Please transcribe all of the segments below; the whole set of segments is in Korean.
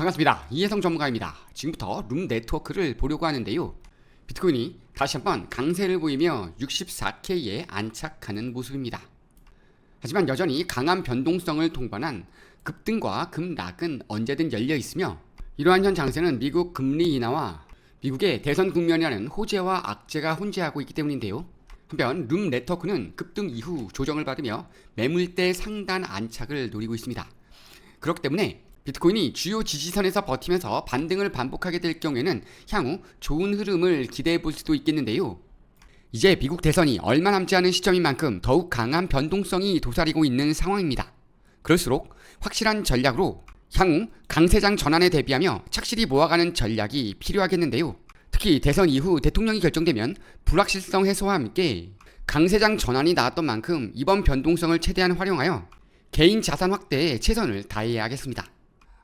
반갑습니다. 이혜성 전문가입니다. 지금부터 룸 네트워크를 보려고 하는데요. 비트코인이 다시 한번 강세를 보이며 64K에 안착하는 모습입니다. 하지만 여전히 강한 변동성을 동반한 급등과 급락은 언제든 열려 있으며 이러한 현 장세는 미국 금리 인하와 미국의 대선 국면이라는 호재와 악재가 혼재하고 있기 때문인데요. 한편 룸 네트워크는 급등 이후 조정을 받으며 매물대 상단 안착을 노리고 있습니다. 그렇기 때문에 비트코인이 주요 지지선에서 버티면서 반등을 반복하게 될 경우에는 향후 좋은 흐름을 기대해 볼 수도 있겠는데요. 이제 미국 대선이 얼마 남지 않은 시점인 만큼 더욱 강한 변동성이 도사리고 있는 상황입니다. 그럴수록 확실한 전략으로 향후 강세장 전환에 대비하며 착실히 모아가는 전략이 필요하겠는데요. 특히 대선 이후 대통령이 결정되면 불확실성 해소와 함께 강세장 전환이 나왔던 만큼 이번 변동성을 최대한 활용하여 개인 자산 확대에 최선을 다해야 하겠습니다.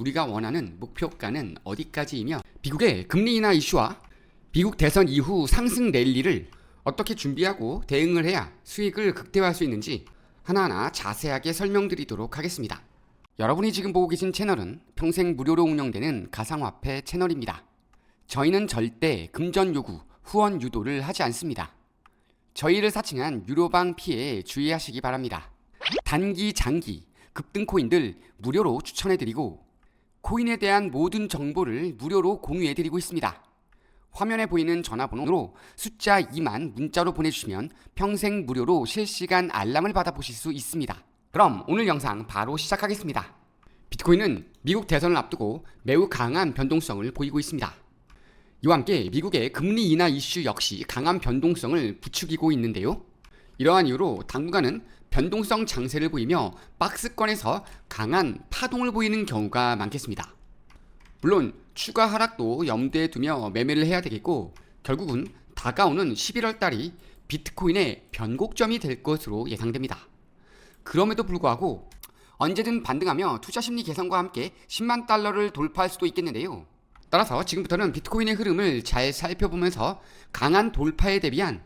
우리가 원하는 목표가는 어디까지이며 미국의 금리 인하 이슈와 미국 대선 이후 상승 랠리를 어떻게 준비하고 대응을 해야 수익을 극대화할 수 있는지 하나하나 자세하게 설명드리도록 하겠습니다. 여러분이 지금 보고 계신 채널은 평생 무료로 운영되는 가상화폐 채널입니다. 저희는 절대 금전 요구, 후원 유도를 하지 않습니다. 저희를 사칭한 유료방 피해 주의하시기 바랍니다. 단기, 장기, 급등 코인들 무료로 추천해드리고 코인에 대한 모든 정보를 무료로 공유해드리고 있습니다. 화면에 보이는 전화번호로 숫자 2만 문자로 보내주시면 평생 무료로 실시간 알람을 받아보실 수 있습니다. 그럼 오늘 영상 바로 시작하겠습니다. 비트코인은 미국 대선을 앞두고 매우 강한 변동성을 보이고 있습니다. 이와 함께 미국의 금리 인하 이슈 역시 강한 변동성을 부추기고 있는데요. 이러한 이유로 당분간은 변동성 장세를 보이며 박스권에서 강한 파동을 보이는 경우가 많겠습니다. 물론 추가 하락도 염두에 두며 매매를 해야 되겠고 결국은 다가오는 11월 달이 비트코인의 변곡점이 될 것으로 예상됩니다. 그럼에도 불구하고 언제든 반등하며 투자 심리 개선과 함께 10만 달러를 돌파할 수도 있겠는데요. 따라서 지금부터는 비트코인의 흐름을 잘 살펴보면서 강한 돌파에 대비한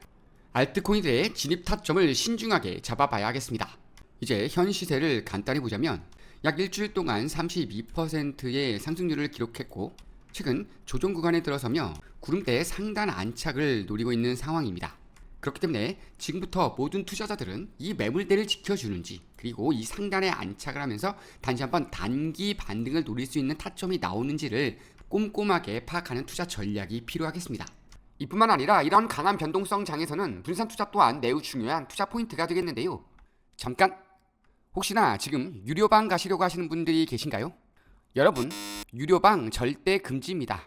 알트코인들의 진입 타점을 신중하게 잡아봐야 하겠습니다. 이제 현 시세를 간단히 보자면 약 일주일 동안 32%의 상승률을 기록했고 최근 조정 구간에 들어서며 구름대 상단 안착을 노리고 있는 상황입니다. 그렇기 때문에 지금부터 모든 투자자들은 이 매물대를 지켜주는지 그리고 이 상단에 안착을 하면서 단지 한번 단기 반등을 노릴 수 있는 타점이 나오는지를 꼼꼼하게 파악하는 투자 전략이 필요하겠습니다. 이뿐만 아니라 이런 강한 변동성 장에서는 분산 투자 또한 매우 중요한 투자 포인트가 되겠는데요. 잠깐 혹시나 지금 유료방 가시려고 하시는 분들이 계신가요? 여러분, 유료방 절대 금지입니다.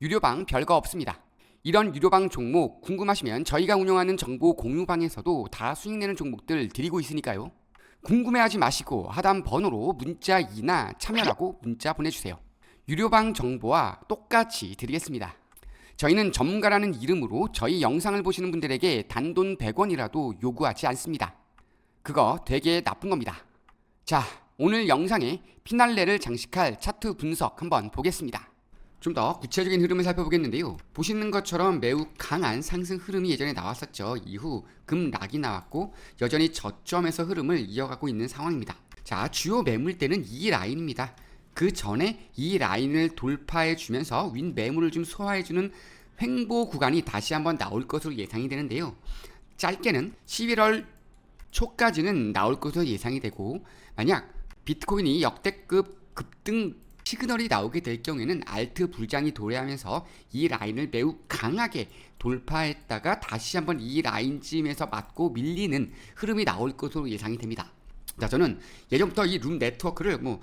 유료방 별거 없습니다. 이런 유료방 종목 궁금하시면 저희가 운영하는 정보 공유방에서도 다 수익내는 종목들 드리고 있으니까요. 궁금해하지 마시고 하단 번호로 문자 2나 참여라고 문자 보내주세요. 유료방 정보와 똑같이 드리겠습니다. 저희는 전문가라는 이름으로 저희 영상을 보시는 분들에게 단돈 100원이라도 요구하지 않습니다. 그거 되게 나쁜 겁니다. 자, 오늘 영상에 피날레를 장식할 차트 분석 한번 보겠습니다. 좀 더 구체적인 흐름을 살펴보겠는데요. 보시는 것처럼 매우 강한 상승 흐름이 예전에 나왔었죠. 이후 급락이 나왔고 여전히 저점에서 흐름을 이어가고 있는 상황입니다. 자, 주요 매물대는 이 라인입니다. 그 전에 이 라인을 돌파해 주면서 윈 매물을 좀 소화해 주는 횡보 구간이 다시 한번 나올 것으로 예상이 되는데요. 짧게는 11월 초까지는 나올 것으로 예상이 되고 만약 비트코인이 역대급 급등 시그널이 나오게 될 경우에는 알트 불장이 도래하면서 이 라인을 매우 강하게 돌파했다가 다시 한번 이 라인쯤에서 맞고 밀리는 흐름이 나올 것으로 예상이 됩니다. 자, 저는 예전부터 이 룸 네트워크를 뭐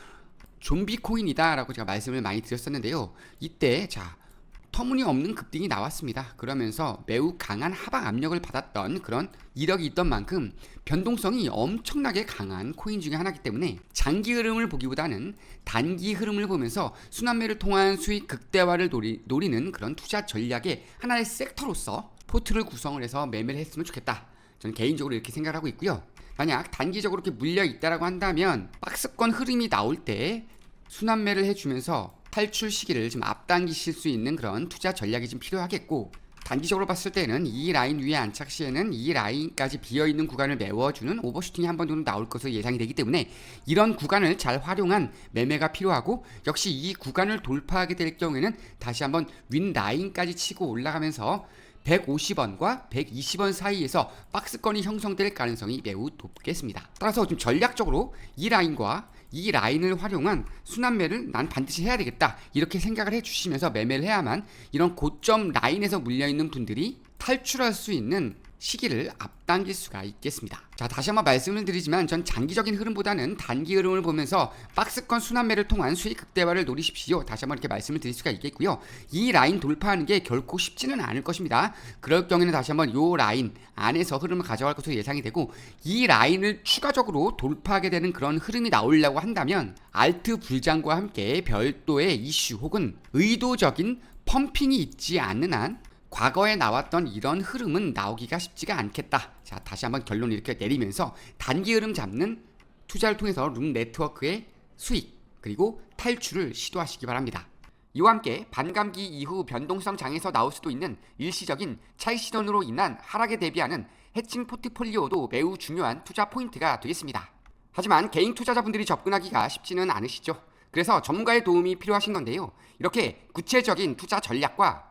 좀비 코인이다라고 제가 말씀을 많이 드렸었는데요. 이때 자 터무니없는 급등이 나왔습니다. 그러면서 매우 강한 하방 압력을 받았던 그런 이력이 있던 만큼 변동성이 엄청나게 강한 코인 중에 하나이기 때문에 장기 흐름을 보기보다는 단기 흐름을 보면서 순환매를 통한 수익 극대화를 노리, 노리는 그런 투자 전략의 하나의 섹터로서 포트를 구성을 해서 매매를 했으면 좋겠다. 저는 개인적으로 이렇게 생각을 하고 있고요. 만약 단기적으로 이렇게 물려 있다라고 한다면 박스권 흐름이 나올 때 순환매를 해주면서 탈출 시기를 좀 앞당기실 수 있는 그런 투자 전략이 좀 필요하겠고 단기적으로 봤을 때는 이 라인 위에 안착 시에는 이 라인까지 비어 있는 구간을 메워주는 오버슈팅이 한 번 정도 나올 것으로 예상이 되기 때문에 이런 구간을 잘 활용한 매매가 필요하고 역시 이 구간을 돌파하게 될 경우에는 다시 한번 윈 라인까지 치고 올라가면서 150원과 120원 사이에서 박스권이 형성될 가능성이 매우 높겠습니다. 따라서 좀 전략적으로 이 라인과 이 라인을 활용한 순환매를 난 반드시 해야 되겠다. 이렇게 생각을 해 주시면서 매매를 해야만 이런 고점 라인에서 물려 있는 분들이 탈출할 수 있는 시기를 앞당길 수가 있겠습니다. 자, 다시 한번 말씀을 드리지만 전 장기적인 흐름보다는 단기 흐름을 보면서 박스권 순환매를 통한 수익 극대화를 노리십시오. 다시 한번 이렇게 말씀을 드릴 수가 있겠고요. 이 라인 돌파하는 게 결코 쉽지는 않을 것입니다. 그럴 경우에는 다시 한번 요 라인 안에서 흐름을 가져갈 것으로 예상이 되고 이 라인을 추가적으로 돌파하게 되는 그런 흐름이 나오려고 한다면 알트 불장과 함께 별도의 이슈 혹은 의도적인 펌핑이 있지 않는 한 과거에 나왔던 이런 흐름은 나오기가 쉽지가 않겠다. 자, 다시 한번 결론을 이렇게 내리면서 단기 흐름 잡는 투자를 통해서 룸 네트워크의 수익 그리고 탈출을 시도하시기 바랍니다. 이와 함께 반감기 이후 변동성 장에서 나올 수도 있는 일시적인 차익 실현으로 인한 하락에 대비하는 해칭 포트폴리오도 매우 중요한 투자 포인트가 되겠습니다. 하지만 개인 투자자분들이 접근하기가 쉽지는 않으시죠. 그래서 전문가의 도움이 필요하신 건데요. 이렇게 구체적인 투자 전략과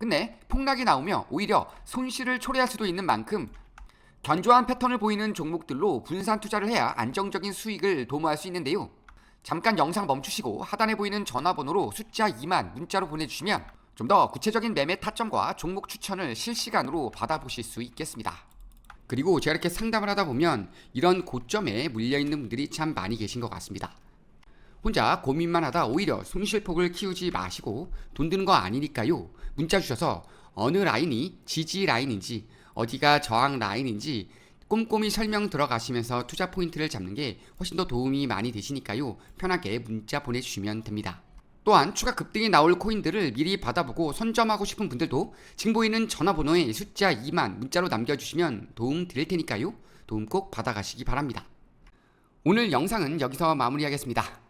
근데 폭락이 나오며 오히려 손실을 초래할 수도 있는 만큼 견조한 패턴을 보이는 종목들로 분산 투자를 해야 안정적인 수익을 도모할 수 있는데요. 잠깐 영상 멈추시고 하단에 보이는 전화번호로 숫자 2만 문자로 보내주시면 좀 더 구체적인 매매 타점과 종목 추천을 실시간으로 받아보실 수 있겠습니다. 그리고 제가 이렇게 상담을 하다 보면 이런 고점에 물려있는 분들이 참 많이 계신 것 같습니다. 혼자 고민만 하다 오히려 손실폭을 키우지 마시고 돈 드는 거 아니니까요. 문자 주셔서 어느 라인이 지지 라인인지 어디가 저항 라인인지 꼼꼼히 설명 들어가시면서 투자 포인트를 잡는 게 훨씬 더 도움이 많이 되시니까요. 편하게 문자 보내주시면 됩니다. 또한 추가 급등이 나올 코인들을 미리 받아보고 선점하고 싶은 분들도 지금 보이는 전화번호에 숫자 2만 문자로 남겨주시면 도움 드릴 테니까요. 도움 꼭 받아가시기 바랍니다. 오늘 영상은 여기서 마무리하겠습니다.